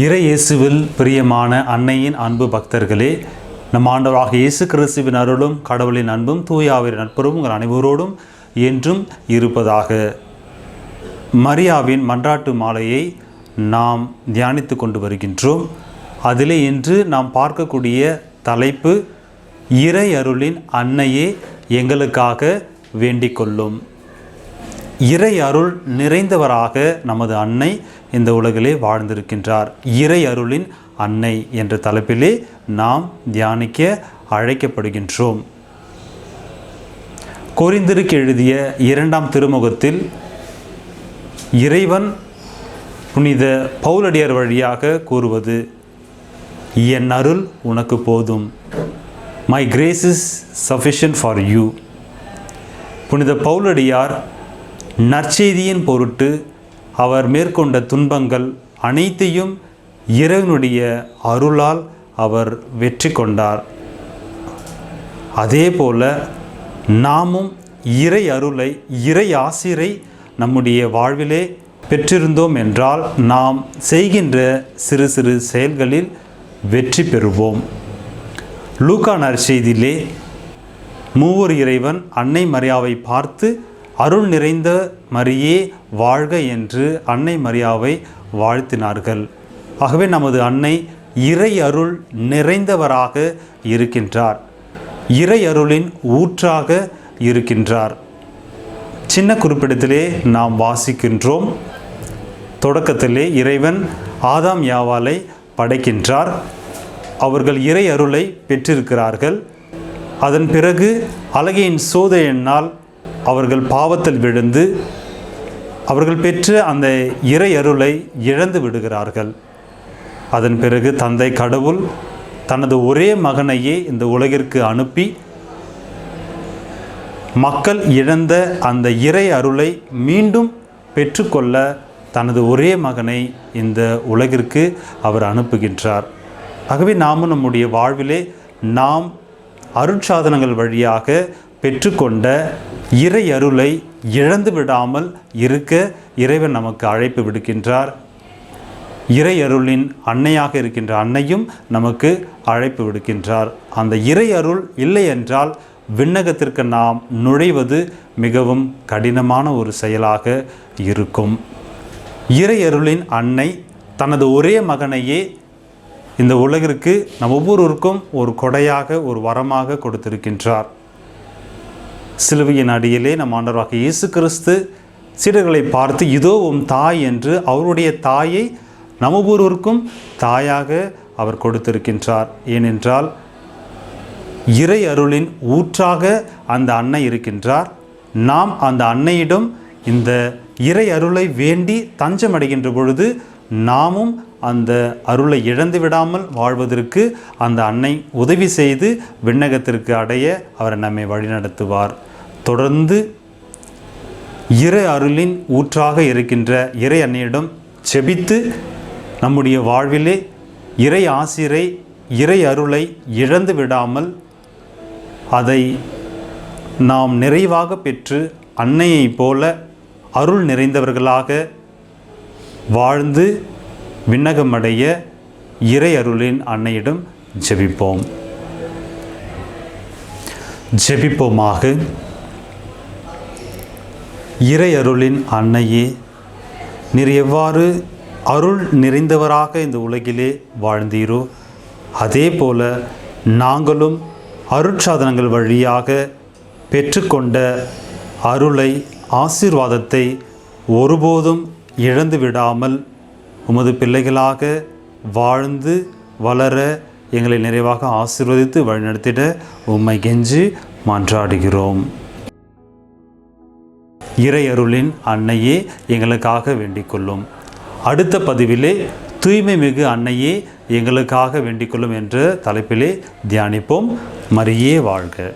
இறை இயேசுவில் பிரியமான அன்னையின் அன்பு பக்தர்களே நம் ஆண்டவராக இயேசு கிறிஸ்துவின் அருளும் கடவுளின் அன்பும் தூயாவின் நட்புறவும் உங்கள் அனைவரோடும் என்றும் இருப்பதாக. மரியாவின் மன்றாட்டு மாலையை நாம் தியானித்து கொண்டு வருகின்றோம். அதிலே இன்று நாம் பார்க்கக்கூடிய தலைப்பு இறை அருளின் அன்னையே எங்களுக்காக வேண்டிக் கொள்ளும். இறை அருள் நிறைந்தவராக நமது அன்னை இந்த உலகிலே வாழ்ந்திருக்கின்றார். இறை அருளின் அன்னை என்ற தலைப்பிலே நாம் தியானிக்க அழைக்கப்படுகின்றோம். கொரிந்திருக்கு எழுதிய இரண்டாம் திருமுகத்தில் இறைவன் புனித பௌலடியார் வழியாக கூறுவது என் அருள் உனக்கு போதும். My grace is sufficient for you புனித பௌலடியார் நற்செய்தியின் பொருட்டு அவர் மேற்கொண்ட துன்பங்கள் அனைத்தையும் இறைவனுடைய அருளால் அவர் வெற்றி கொண்டார். அதே போல நாமும் இறை அருளை இறை ஆசிரை நம்முடைய வாழ்விலே பெற்றிருந்தோம் என்றால் நாம் செய்கின்ற சிறு சிறு செயல்களில் வெற்றி பெறுவோம். லூக்கா நற்செய்தியிலே மூவர் இறைவன் அன்னை மரியாவை பார்த்து அருள் நிறைந்த மரியே வாழ்க என்று அன்னை மரியாவை வாழ்த்தினார்கள். ஆகவே நமது அன்னை இறை அருள் நிறைந்தவராக இருக்கின்றார். இறை அருளின் ஊற்றாக இருக்கின்றார். சின்ன குறிப்பிடத்திலே நாம் வாசிக்கின்றோம். தொடக்கத்திலே இறைவன் ஆதாம் யாவாலை படைக்கின்றார். அவர்கள் இறை அருளை பெற்றிருக்கிறார்கள். அதன் பிறகு அழகையின் சோதையினால் அவர்கள் பாவத்தில் விழுந்து அவர்கள் பெற்ற அந்த இறை அருளை இழந்து விடுகிறார்கள். அதன் பிறகு தந்தை கடவுள் தனது ஒரே மகனையே இந்த உலகிற்கு அனுப்பி மக்கள் இழந்த அந்த இறை அருளை மீண்டும் பெற்றுக்கொள்ள தனது ஒரே மகனை இந்த உலகிற்கு அவர் அனுப்புகின்றார். ஆகவே நாமும் நம்முடைய வாழ்விலே நாம் அருட்சாதனங்கள் வழியாக பெற்றுக்கொண்ட இறை அருளை இழந்து விடாமல் இருக்க இறைவன் நமக்கு அழைப்பு விடுக்கின்றார். இறை அருளின் அன்னையாக இருக்கின்ற அன்னையும் நமக்கு அழைப்பு விடுக்கின்றார். அந்த இறை அருள் இல்லை என்றால் விண்ணகத்திற்கு நாம் நுழைவது மிகவும் கடினமான ஒரு செயலாக இருக்கும். இறை அருளின் அன்னை தனது ஒரே மகனையே இந்த உலகிற்கு நம் ஒவ்வொருவருக்கும் ஒரு கொடையாக ஒரு வரமாக கொடுத்திருக்கின்றார். சிலுவையின் அடியிலே நம் ஆண்டவராக இயேசு கிறிஸ்து சீடர்களை பார்த்து இதோ உம் தாய் என்று அவருடைய தாயை நம்ம ஒவ்வொருவருக்கும் தாயாக அவர் கொடுத்திருக்கின்றார். ஏனென்றால் இறை அருளின் ஊற்றாக அந்த அன்னை இருக்கின்றார். நாம் அந்த அன்னையிடம் இந்த இறை அருளை வேண்டி தஞ்சமடைகின்ற பொழுது நாமும் அந்த அருளை இழந்து விடாமல் வாழ்வதற்கு அந்த அன்னை உதவி செய்து விண்ணகத்திற்கு அடைய அவர் நம்மை வழிநடத்துவார். தொடர்ந்து இறை அருளின் ஊற்றாக இருக்கின்ற இறை அன்னையிடம் செபித்து நம்முடைய வாழ்விலே இறை ஆசிரை இறை அருளை இழந்து விடாமல் அதை நாம் நிறைவாக பெற்று அன்னையைப் போல அருள் நிறைந்தவர்களாக வாழ்ந்து விண்ணகமடைய இறை அருளின் அன்னையிடம் ஜெபிப்போம். ஜெபிப்போமாக. இறை அருளின் அன்னையே நீர் எவ்வாறு அருள் நிறைந்தவராக இந்த உலகிலே வாழ்ந்தீரோ அதே போல நாங்களும் அருட்சாதனங்கள் வழியாக பெற்றுக்கொண்ட அருளை ஆசீர்வாதத்தை ஒருபோதும் இழந்து விடாமல் உமது பிள்ளைகளாக வாழ்ந்து வளர எங்களை நிறைவாக ஆசீர்வதித்து வழிநடத்திட உம்மை கெஞ்சி மன்றாடுகிறோம் இறையருளின் அன்னையே எங்களுக்காக வேண்டிக் கொள்ளும் அடுத்த பதிவிலே தூய்மை மிகு அன்னையே எங்களுக்காக வேண்டிக் கொள்ளும் என்ற தலைப்பிலே தியானிப்போம். மரியே வாழ்க.